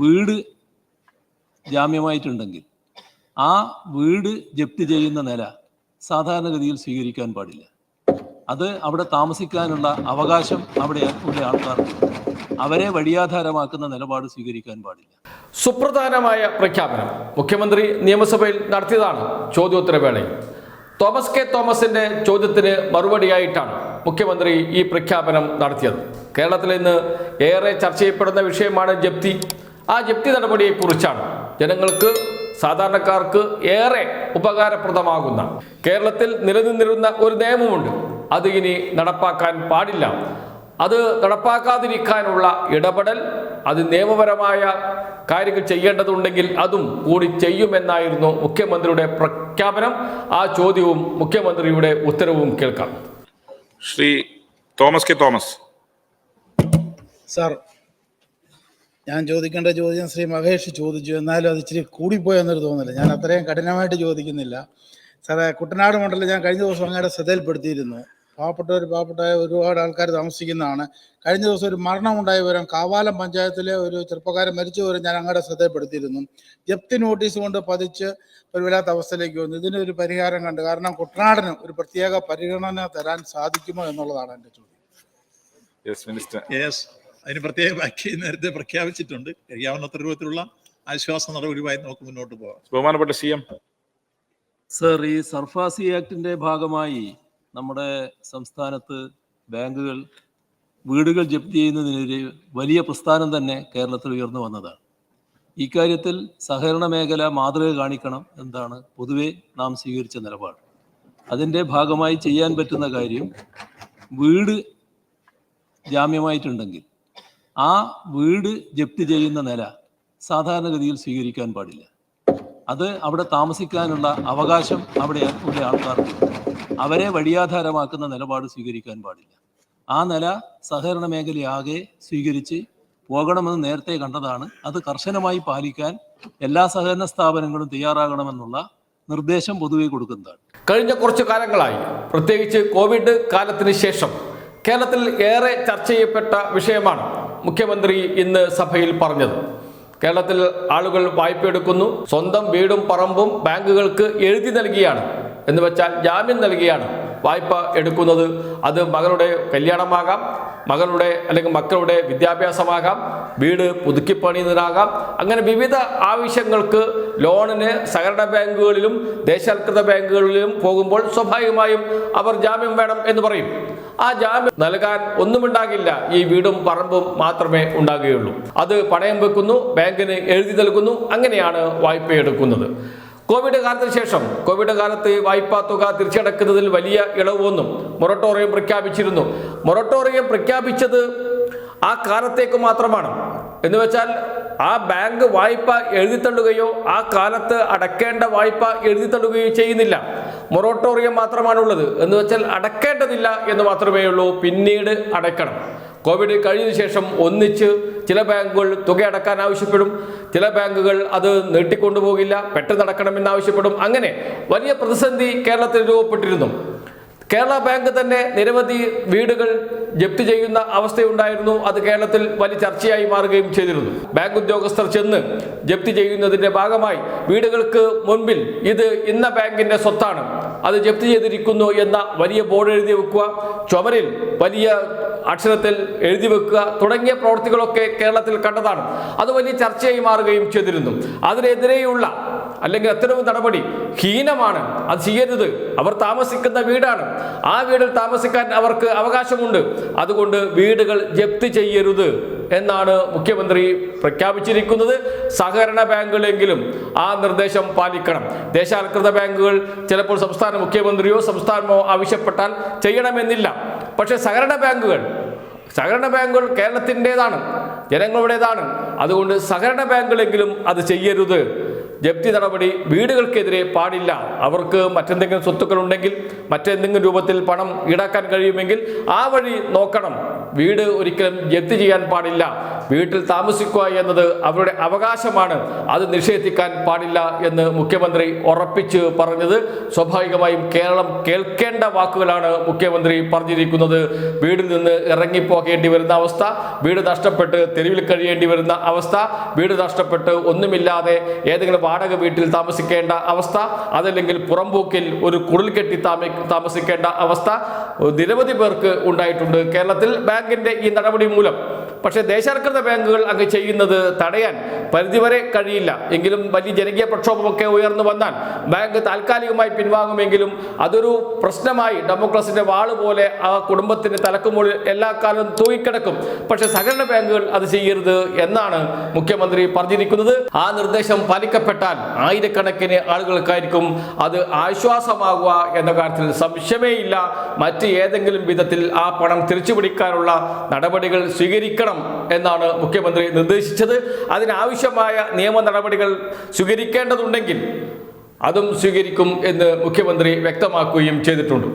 വീട് ജാമ്യമായിട്ടുണ്ടെങ്കിൽ ആ വീട് ജപ്തി ചെയ്യുന്ന നില സാധാരണഗതിയിൽ സ്വീകരിക്കാൻ പാടില്ല. അത് അവിടെ താമസിക്കാനുള്ള അവകാശം അവിടെ ഉള്ള ആൾക്കാർക്ക് അവരെ വഴിയാധാരമാക്കുന്ന നിലപാട് സ്വീകരിക്കാൻ പാടില്ല. സുപ്രധാനമായ പ്രഖ്യാപനം മുഖ്യമന്ത്രി നിയമസഭയിൽ നടത്തിയതാണ് ചോദ്യോത്തരവേളയിൽ തോമസ് കെ തോമസിന്റെ ചോദ്യത്തിന് മറുപടിയായിട്ടാണ് മുഖ്യമന്ത്രി ഈ പ്രഖ്യാപനം നടത്തിയത്. കേരളത്തിൽ ഇന്ന് ഏറെ ചർച്ച ചെയ്യപ്പെടുന്ന വിഷയമാണ് ജപ്തി. ആ ജപ്തി നടപടിയെക്കുറിച്ചാണ്. ജനങ്ങൾക്ക് സാധാരണക്കാർക്ക് ഏറെ ഉപകാരപ്രദമാകുന്ന. കേരളത്തിൽ നിലനിന്നിരുന്ന ഒരു നിയമമുണ്ട്. അത് ഇനി നടപ്പാക്കാൻ പാടില്ല. അത് നടപ്പാക്കാതിരിക്കാനുള്ള ഇടപെടൽ അത് നിയമപരമായ കാര്യങ്ങൾ ചെയ്യേണ്ടതുണ്ടെങ്കിൽ അതും കൂടി ചെയ്യുമെന്നായിരുന്നു മുഖ്യമന്ത്രിയുടെ പ്രഖ്യാപനം. ആ ചോദ്യവും മുഖ്യമന്ത്രിയുടെ ഉത്തരവും കേൾക്കാം. Shri Thomas K Thomas. Sir ഞാൻ ചോദിക്കേണ്ട ചോദ്യം ശ്രീ മഹേഷ് ചോദിച്ചു. എന്നാലും അത് ഇച്ചിരി കൂടിപ്പോയെന്നൊരു തോന്നില്ല ഞാൻ അത്രയും കഠിനമായിട്ട് ചോദിക്കുന്നില്ല. സാറേ കുട്ടനാട് മണ്ഡലം ഞാൻ കഴിഞ്ഞ ദിവസം അങ്ങയുടെ ശ്രദ്ധയിൽപ്പെടുത്തിയിരുന്നു. പാവപ്പെട്ടവർ പാവപ്പെട്ട ഒരുപാട് ആൾക്കാർ താമസിക്കുന്നതാണ്. കഴിഞ്ഞ ദിവസം ഒരു മരണം ഉണ്ടായി വിവരം കാവാലം പഞ്ചായത്തിലെ ഒരു ചെറുപ്പക്കാരൻ മരിച്ച വിവരം ഞാൻ അങ്ങയുടെ ശ്രദ്ധയിൽപ്പെടുത്തിയിരുന്നു. ജപ്തി നോട്ടീസ് കൊണ്ട് പതിച്ച് ഒരു വല്ലാത്ത അവസ്ഥയിലേക്ക് വന്നു. ഇതിനൊരു പരിഹാരം കണ്ട്. കാരണം കുട്ടനാടിന് ഒരു പ്രത്യേക പരിഗണന തരാൻ സാധിക്കുമോ എന്നുള്ളതാണ് എന്റെ ചോദ്യം. യെസ് മിനിസ്റ്റർ യെസ് അതിന് പ്രത്യേക ബാക്കി നേരത്തെ പ്രഖ്യാപിച്ചിട്ടുണ്ട്. കഴിയാവുന്നത്ര രൂപത്തിലുള്ള ആശ്വാസ നടപടിയുമായി നമുക്ക് മുന്നോട്ട് പോകാം. ബഹുമാനപ്പെട്ട സി എം. സർ ഈ സർഫാസി ആക്ടിന്റെ ഭാഗമായി നമ്മുടെ സംസ്ഥാനത്ത് ബാങ്കുകൾ വീടുകൾ ജപ്തി ചെയ്യുന്നതിനെതിരെ വലിയ പ്രസ്ഥാനം തന്നെ കേരളത്തിൽ ഉയർന്നു വന്നതാണ്. ഇക്കാര്യത്തിൽ സഹകരണ മേഖല മാതൃക കാണിക്കണം എന്താണ് പൊതുവെ നാം സ്വീകരിച്ച നിലപാട്. അതിന്റെ ഭാഗമായി ചെയ്യാൻ പറ്റുന്ന കാര്യം വീട് ജാമ്യമായിട്ടുണ്ടെങ്കിൽ ആ വീട് ജപ്തി ചെയ്യുന്ന നില സാധാരണഗതിയിൽ സ്വീകരിക്കാൻ പാടില്ല. അത് അവിടെ താമസിക്കാനുള്ള അവകാശം അവിടെ ഉള്ള ആൾക്കാർക്ക് അവരെ വഴിയാധാരമാക്കുന്ന നിലപാട് സ്വീകരിക്കാൻ പാടില്ല. ആ നില സഹകരണ മേഖലയാകെ സ്വീകരിച്ച് പോകണമെന്ന് നേരത്തെ കണ്ടതാണ്. അത് കർശനമായി പാലിക്കാൻ എല്ലാ സഹകരണ സ്ഥാപനങ്ങളും തയ്യാറാകണമെന്നുള്ള നിർദ്ദേശം പൊതുവെ കൊടുക്കുന്നതാണ്. കഴിഞ്ഞ കുറച്ച് കാലങ്ങളായി പ്രത്യേകിച്ച് കോവിഡ് കാലത്തിന് ശേഷം കേരളത്തിൽ ഏറെ ചർച്ച ചെയ്യപ്പെട്ട വിഷയമാണ് മുഖ്യമന്ത്രി ഇന്ന് സഭയിൽ പറഞ്ഞത്. കേരളത്തിൽ ആളുകൾ വായ്പ എടുക്കുന്നു സ്വന്തം വീടും പറമ്പും ബാങ്കുകൾക്ക് എഴുതി നൽകിയാണ്. എന്ന് വെച്ചാൽ ജാമ്യം നൽകിയാണ് വായ്പ എടുക്കുന്നത്. അത് മകളുടെ കല്യാണമാകാം മകളുടെ അല്ലെങ്കിൽ മക്കളുടെ വിദ്യാഭ്യാസമാകാം വീട് പുതുക്കിപ്പണിയുന്നതിനാകാം. അങ്ങനെ വിവിധ ആവശ്യങ്ങൾക്ക് ലോണിന് സഹകരണ ബാങ്കുകളിലും ദേശാൽകൃത ബാങ്കുകളിലും പോകുമ്പോൾ സ്വാഭാവികമായും അവർ ജാമ്യം വേണം എന്ന് പറയും. ആ ജാമ്യം നൽകാൻ ഒന്നുമുണ്ടാകില്ല. ഈ വീടും പറമ്പും മാത്രമേ ഉണ്ടാകുകയുള്ളൂ. അത് പണയം വെക്കുന്നു ബാങ്കിന് എഴുതി നൽകുന്നു അങ്ങനെയാണ് വായ്പ എടുക്കുന്നത് കോവിഡ് കാലത്തിന് ശേഷം കോവിഡ് കാലത്ത് വായ്പാ തുക തിരിച്ചടക്കുന്നതിൽ വലിയ ഇളവൊന്നും മൊറട്ടോറിയം പ്രഖ്യാപിച്ചിരുന്നു. മൊറട്ടോറിയം പ്രഖ്യാപിച്ചത് ആ കാലത്തേക്ക് മാത്രമാണ്. എന്ന് വെച്ചാൽ ആ ബാങ്ക് വായ്പ എഴുതിത്തള്ളുകയോ ആ കാലത്ത് അടക്കേണ്ട വായ്പ എഴുതിത്തള്ളുകയോ ചെയ്യുന്നില്ല. മൊറട്ടോറിയം മാത്രമാണുള്ളത്. എന്ന് വെച്ചാൽ അടക്കേണ്ടതില്ല എന്ന് മാത്രമേ ഉള്ളൂ. പിന്നീട് അടക്കണം. കോവിഡ് കഴിഞ്ഞതിന് ശേഷം ഒന്നിച്ച് ചില ബാങ്കുകൾ തുക അടക്കാൻ ആവശ്യപ്പെടും. ചില ബാങ്കുകൾ അത് നീട്ടിക്കൊണ്ടുപോകില്ല. പെട്ടെന്ന് അടക്കണമെന്ന് ആവശ്യപ്പെടും. അങ്ങനെ വലിയ പ്രതിസന്ധി കേരളത്തിൽ രൂപപ്പെട്ടിരുന്നു. കേരള ബാങ്ക് തന്നെ നിരവധി വീടുകൾ ജപ്തി ചെയ്യുന്ന അവസ്ഥയുണ്ടായിരുന്നു. അത് കേരളത്തിൽ വലിയ ചർച്ചയായി മാറുകയും ചെയ്തിരുന്നു. ബാങ്ക് ഉദ്യോഗസ്ഥർ ചെന്ന് ജപ്തി ചെയ്യുന്നതിന്റെ ഭാഗമായി വീടുകൾക്ക് മുൻപിൽ ഇത് ഇന്ന ബാങ്കിന്റെ സ്വത്താണ്. അത് ജപ്തി ചെയ്തിരിക്കുന്നു എന്ന വലിയ ബോർഡ് എഴുതി വെക്കുക ചുമരിൽ വലിയ അക്ഷരത്തിൽ എഴുതി വെക്കുക തുടങ്ങിയ പ്രവൃത്തികളൊക്കെ കേരളത്തിൽ കണ്ടതാണ്. അത് വലിയ ചർച്ചയായി മാറുകയും ചെയ്തിരുന്നു. അതിനെതിരെയുള്ള അല്ലെങ്കിൽ അത്തരം നടപടി ഹീനമാണ്. അത് ചെയ്യരുത്. അവർ താമസിക്കുന്ന വീടാണ്. ആ വീടിൽ താമസിക്കാൻ അവർക്ക് അവകാശമുണ്ട്. അതുകൊണ്ട് വീടുകൾ ജപ്തി ചെയ്യരുത് എന്നാണ് മുഖ്യമന്ത്രി പ്രഖ്യാപിച്ചിരിക്കുന്നത്. സഹകരണ ബാങ്കുകളെങ്കിലും ആ നിർദ്ദേശം പാലിക്കണം. ദേശാൽകൃത ബാങ്കുകൾ ചിലപ്പോൾ സംസ്ഥാന മുഖ്യമന്ത്രിയോ സംസ്ഥാനമോ ആവശ്യപ്പെട്ടാൽ ചെയ്യണമെന്നില്ല. പക്ഷേ സഹകരണ ബാങ്കുകൾ സഹകരണ ബാങ്കുകൾ കേരളത്തിന്റെതാണ് ജനങ്ങളുടേതാണ്. അതുകൊണ്ട് സഹകരണ ബാങ്കുകളെങ്കിലും അത് ചെയ്യരുത്. ജപ്തി നടപടി വീടുകൾക്കെതിരെ പാടില്ല. അവർക്ക് മറ്റെന്തെങ്കിലും സ്വത്തുക്കൾ ഉണ്ടെങ്കിൽ മറ്റെന്തെങ്കിലും രൂപത്തിൽ പണം ഈടാക്കാൻ കഴിയുമെങ്കിൽ ആ വഴി നോക്കണം. വീട് ഒരിക്കലും ജപ്തി ചെയ്യാൻ പാടില്ല. വീട്ടിൽ താമസിക്കുക എന്നത് അവരുടെ അവകാശമാണ്. അത് നിഷേധിക്കാൻ പാടില്ല എന്ന് മുഖ്യമന്ത്രി ഉറപ്പിച്ച് പറഞ്ഞത്. സ്വാഭാവികമായും കേരളം കേൾക്കേണ്ട വാക്കുകളാണ് മുഖ്യമന്ത്രി പറഞ്ഞിരിക്കുന്നത്. വീടിൽ നിന്ന് ഇറങ്ങിപ്പോകേണ്ടി വരുന്ന അവസ്ഥ വീട് നഷ്ടപ്പെട്ട് തെരുവിൽ കഴിയേണ്ടി വരുന്ന അവസ്ഥ വീട് നഷ്ടപ്പെട്ട് ഒന്നുമില്ലാതെ ഏതെങ്കിലും വാടക വീട്ടിൽ താമസിക്കേണ്ട അവസ്ഥ അതല്ലെങ്കിൽ പുറംപോക്കിൽ ഒരു കുടിൽ കെട്ടി താമസിക്കേണ്ട അവസ്ഥ നിരവധി പേർക്ക് ഉണ്ടായിട്ടുണ്ട്. കേരളത്തിൽ ബാങ്കിന്റെ ഈ നടപടി മൂലം പക്ഷേ ദേശാൽകൃത ബാങ്കുകൾ അങ്ങ് ചെയ്യുന്നത് തടയാൻ പരിധിവരെ കഴിയില്ല. എങ്കിലും വലിയ ജനകീയ പ്രക്ഷോഭമൊക്കെ ഉയർന്നു വന്നാൽ ബാങ്ക് താൽക്കാലികമായി പിൻവാങ്ങുമെങ്കിലും അതൊരു പ്രശ്നമായി ഡെമോക്രസിന്റെ വാൾ പോലെ ആ കുടുംബത്തിന്റെ തലക്കുമുകളിൽ എല്ലാ കാലവും തൂങ്ങിക്കിടക്കും. പക്ഷെ സഹകരണ ബാങ്കുകൾ അത് ചെയ്യരുത് എന്നാണ് മുഖ്യമന്ത്രി പറഞ്ഞിരിക്കുന്നത്. ആ നിർദ്ദേശം പാലിക്കപ്പെട്ടാൽ ആയിരക്കണക്കിന് ആളുകൾക്കായിരിക്കും അത് ആശ്വാസമാകുക എന്ന കാര്യത്തിൽ സംശയമേ ഇല്ല മറ്റ് ഏതെങ്കിലും വിധത്തിൽ ആ പണം തിരിച്ചുപിടിക്കാനുള്ള നടപടികൾ സ്വീകരിക്കണം. എന്നാണ് മുഖ്യമന്ത്രി നിർദ്ദേശിച്ചത്. അതിനാവശ്യമായ നിയമ നടപടികൾ സ്വീകരിക്കേണ്ടതുണ്ടെങ്കിൽ അതും സ്വീകരിക്കും എന്ന് മുഖ്യമന്ത്രി വ്യക്തമാക്കുകയും ചെയ്തിട്ടുണ്ട്.